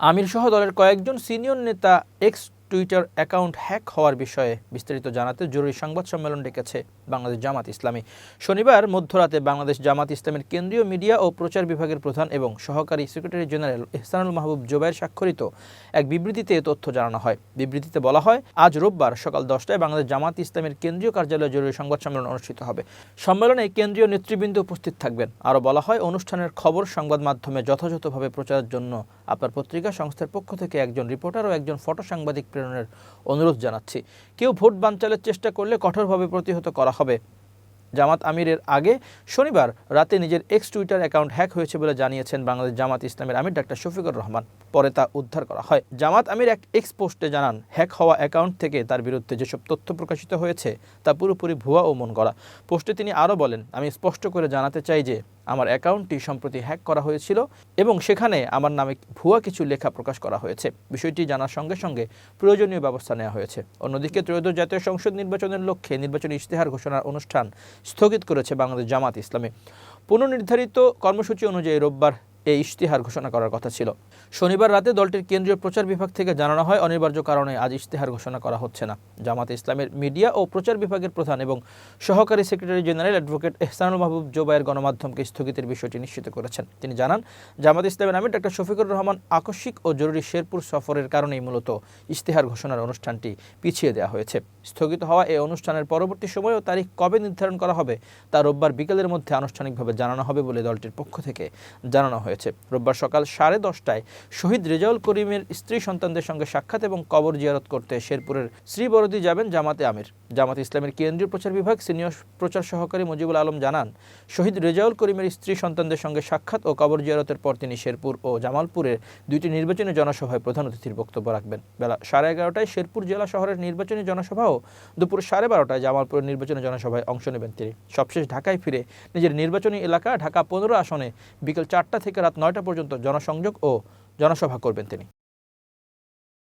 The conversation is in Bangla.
আমির সহ দলের কয়েকজন সিনিয়র নেতা এক্স টুইটার অ্যাকাউন্ট হ্যাক হওয়ার বিষয়ে বিস্তারিত জানাতে জরুরি সংবাদ সম্মেলন ডেকেছে বাংলাদেশ জামাত ইসলামী। শনিবার মধ্যরাতে বাংলাদেশ জামাত ইসলামের কেন্দ্রীয় মিডিয়া ও প্রচার বিভাগের প্রধান এবং সহকারী সেক্রেটারি জেনারেল ইহসানুল মাহবুব জোবাইর স্বাক্ষরিত এক বিবৃতিতে এ তথ্য জানানো হয়। বিবৃতিতে বলা হয়, আজ রোববার সকাল দশটায় বাংলাদেশ জামাত ইসলামের কেন্দ্রীয় কার্যালয়ে জরুরি সংবাদ সম্মেলন অনুষ্ঠিত হবে। সম্মেলনে কেন্দ্রীয় নেতৃবৃন্দ উপস্থিত থাকবেন। আরও বলা হয়, অনুষ্ঠানের খবর সংবাদ মাধ্যমে যথাযথভাবে প্রচারের জন্য আপনার পত্রিকা সংস্থার পক্ষ থেকে একজন রিপোর্টার ও একজন ফটো সাংবাদিক প্রেরণের অনুরোধ জানাচ্ছি। কেউ ভোট বানচালের চেষ্টা করলে কঠোরভাবে প্রতিহত করা হবে। জামাত আমিরের আগে শনিবার রাতে নিজের এক্স টুইটার অ্যাকাউন্ট হ্যাক হয়েছে বলে জানিয়েছেন বাংলাদেশ জামাত ইসলামের আমির ডাক্তার শফিকুর রহমান। পরে তা উদ্ধার করা হয়। জামাত আমির এক এক্স পোস্টে জানান, হ্যাক হওয়া অ্যাকাউন্ট থেকে তার বিরুদ্ধে যেসব তথ্য প্রকাশিত হয়েছে, তা পুরোপুরি ভুয়া ও মন গড়া পোস্টে তিনি আরও বলেন, আমি স্পষ্ট করে জানাতে চাই যে আমার অ্যাকাউন্টটি সম্প্রতি হ্যাক করা হয়েছিল এবং সেখানে আমার নামে ভুয়া কিছু লেখা প্রকাশ করা হয়েছে। বিষয়টি জানার সঙ্গে সঙ্গে প্রয়োজনীয় ব্যবস্থা নেওয়া হয়েছে। অন্যদিকে ত্রয়োদশ জাতীয় সংসদ নির্বাচনের লক্ষ্যে নির্বাচনী ইশতেহার ঘোষণার অনুষ্ঠান স্থগিত করেছে বাংলাদেশ জামাত ইসলামী। পুনর্নির্ধারিত কর্মসূচি অনুযায়ী রোববার এই ইশতেহার ঘোষণা করার কথা ছিল। শনিবার রাতে দলটির কেন্দ্রীয় প্রচার বিভাগ থেকে জানানো হয়, অনিবার্য কারণে আজ ইশতেহার ঘোষণা করা হচ্ছে না। জামাতে ইসলামের মিডিয়া ও প্রচার বিভাগের প্রধান এবং সহকারী secretary general advocate Ehsanul Mahbub Zobayer গণমাধ্যমকে স্থগিতের বিষয়টি নিশ্চিত করেছেন। তিনি জানান, জামাত ইসলামের আমির ডাক্তার শফিকুর রহমান আকস্মিক ও জরুরি শেরপুর সফরের কারণেই মূলত ইশতেহার ঘোষণার অনুষ্ঠানটি পিছিয়ে দেওয়া হয়েছে। স্থগিত হওয়া এই অনুষ্ঠানের পরবর্তী সময় ও তারিখ কবে নির্ধারণ করা হবে তা রোববার বিকেলের মধ্যে আনুষ্ঠানিকভাবে জানানো হবে বলে দলটির পক্ষ থেকে জানানো হয়েছে রোববার সকাল সাড়ে দশটায় শহীদ রেজাউল করিমের স্ত্রী সন্তানদের সঙ্গে সাক্ষাৎ এবং কবর জিয়ারত করতে শেরপুরের শ্রীবরদী যাবেন জামাতে আমির। জামাত ইসলামের কেন্দ্রীয় প্রচার বিভাগ সিনিয়র প্রচার সহকারী মুজিবুল আলম জানান, শহীদ রেজাউল করিমের স্ত্রী সন্তানদের সঙ্গে সাক্ষাৎ ও কবর জিয়ারতের পর তিনি শেরপুর ও জামালপুরের দুইটি নির্বাচনী জনসভায় প্রধান অতিথির বক্তব্য রাখবেন। বেলা সাড়ে এগারোটায় শেরপুর জেলা শহরের নির্বাচনী জনসভাও দুপুর সাড়ে বারোটায় জামালপুরের নির্বাচনী জনসভায় অংশ নেবেন তিনি। সবশেষ ঢাকায় ফিরে নিজের নির্বাচনী এলাকা ঢাকা পনেরো আসনে বিকেল চারটা থেকে রাত নয়টা পর্যন্ত জনসংযোগ ও জনসভা করবেন তিনি।